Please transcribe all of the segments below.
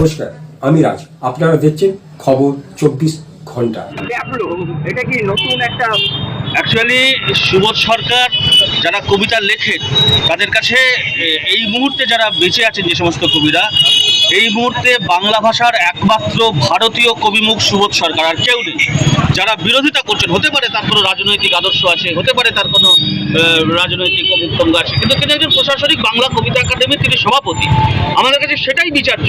নমস্কার আমি রাজ। আপনারা দেখছেন খবর চব্বিশ ঘণ্টা। এটা কি নতুন একটা অ্যাকচুয়ালি সুবোধ সরকার যারা কবিতা লেখেন তাদের কাছে এই মুহূর্তে যারা বেঁচে আছেন যে সমস্ত কবিরা এই মুহূর্তে বাংলা ভাষার একমাত্র ভারতীয় কবিমুখ সুবোধ সরকার আর কেউ নেই। যারা বিরোধিতা করছেন হতে পারে তার কোনো রাজনৈতিক আদর্শ আছে হতে পারে তার কোনো রাজনৈতিক অমুক্তঙ্গ আছে কিন্তু তিনি একজন প্রশাসনিক বাংলা কবিতা একাডেমির তিনি সভাপতি। আমাদের কাছে সেটাই বিচার্য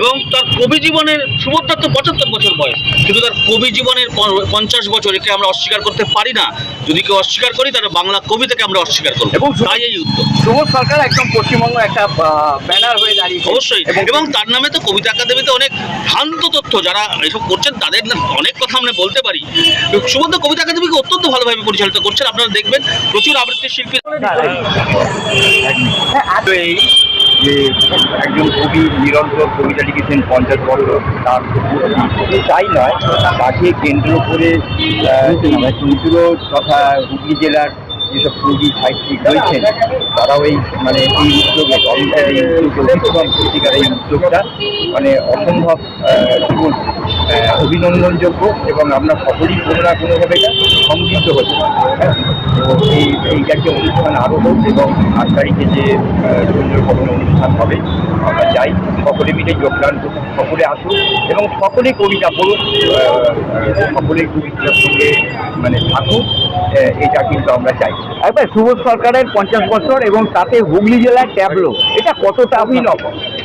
এবং তার কবি জীবনের সুবোধ দত্ত পঁচাত্তর বছর বয়স কিন্তু তার কবি জীবনের পঞ্চাশ বছর একে আমরা অস্বীকার করতে পারি না। যদি কেউ অস্বীকার করি তাহলে বাংলা কবিতাকে আমরা অস্বীকার করব। এবং তাই এই উদ্যোগ। সুবোধ সরকার একদম পশ্চিমবঙ্গ একটা ব্যানার হয়ে দাঁড়িয়েছে। অবশ্যই। এবং এবং তার নামে তো কবিতা একাডেমিতে অনেক ভ্রান্ত তথ্য যারা এসব করছেন, তাদের অনেক কথা আমরা বলতে পারি। সুবন্ধ কবিতা একাডেমিকে অত্যন্ত ভালোভাবে পরিচালিত করছেন, আপনারা দেখবেন প্রচুর আবৃত্তি শিল্পী যে একজন কবি নিরন্তর কবিতা লিখেছেন পঞ্চাশ বছর, তার তাই নয়, তাকে কেন্দ্র করে তথা হুগলি জেলার যেসব কবি সাহিত্যিক রয়েছেন, তারাও এই মানে এই উদ্যোগে, গভর্নমেন্টের এই উদ্যোগ পত্রিকার এই উদ্যোগটা মানে অসম্ভব জীবন অভিনন্দনযোগ্য এবং আমরা সকলেই কোনো না কোনোভাবে এটা হচ্ছে হ্যাঁ? এই এই জাতীয় অনুষ্ঠান আরও হোক এবং আট তারিখে যে রবীন্দ্র ভবনে অনুষ্ঠান হবে আমরা চাই সকলে মিলে যোগদান করুন সকলে আসুন এবং সকলে কবিতা পড়ুন সকলে কবিতার সঙ্গে মানে থাকুন আহ, এটা কিন্তু আমরা চাই। একবার সুবোধ সরকারের পঞ্চাশ বছর এবং তাতে হুগলি জেলার ট্যাবলো এটা কতটা অভিনব?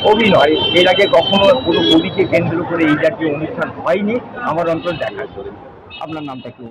অভিনয় এর আগে কখনো কোনো কবিকে কেন্দ্র করে এই জাতীয় অনুষ্ঠান হয়নি আমার অন্তর দেখা আপনার নামটা কি?